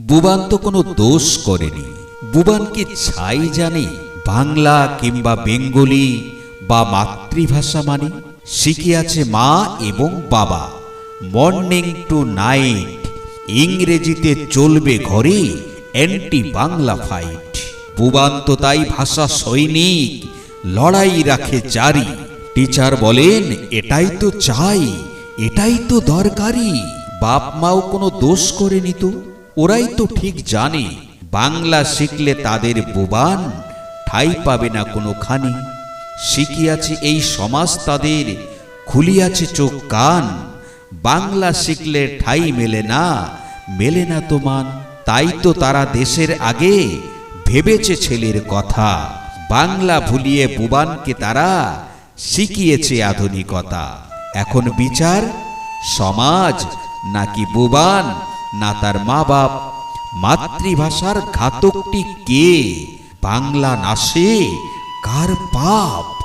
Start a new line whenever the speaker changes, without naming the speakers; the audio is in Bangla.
বুবান তো কোনো দোষ করেনি। বুবান কি ছাই জানে বাংলা কিংবা বেঙ্গলি বা মাতৃভাষা মানে? শিখিয়াছে মা এবং বাবা। মর্নিং টু নাইট ইংরেজিতে চলবে ঘরে অ্যান্টি বাংলা ফাইট বুবান তো তাই ভাষা সৈনিক, লড়াই রাখে জারি। টিচার বলেন, এটাই তো চাই, এটাই তো দরকারি। বাপ মাও কোনো দোষ করেনি তো? ওরাই তো ঠিক জানে, বাংলা শিখলে তাদের বুবান, ঠাই পাবে না কোনোখানি। শিখিয়াছে এই সমাজ তাদের, খুলিয়াছে চোখ কান। বাংলা শিখলে ঠাই মেলে না মেলে না তো মান। তাই তো তারা দেশের আগে ভেবেছে ছেলের কথা। বাংলা ভুলিয়ে বুবানকে তারা শিখিয়েছে আধুনিকতা। এখন বিচার সমাজ নাকি বুবান? না তার মা বাপ মাতৃভাষার ঘাতকটি কে? বাংলা নাশে কার পাপ?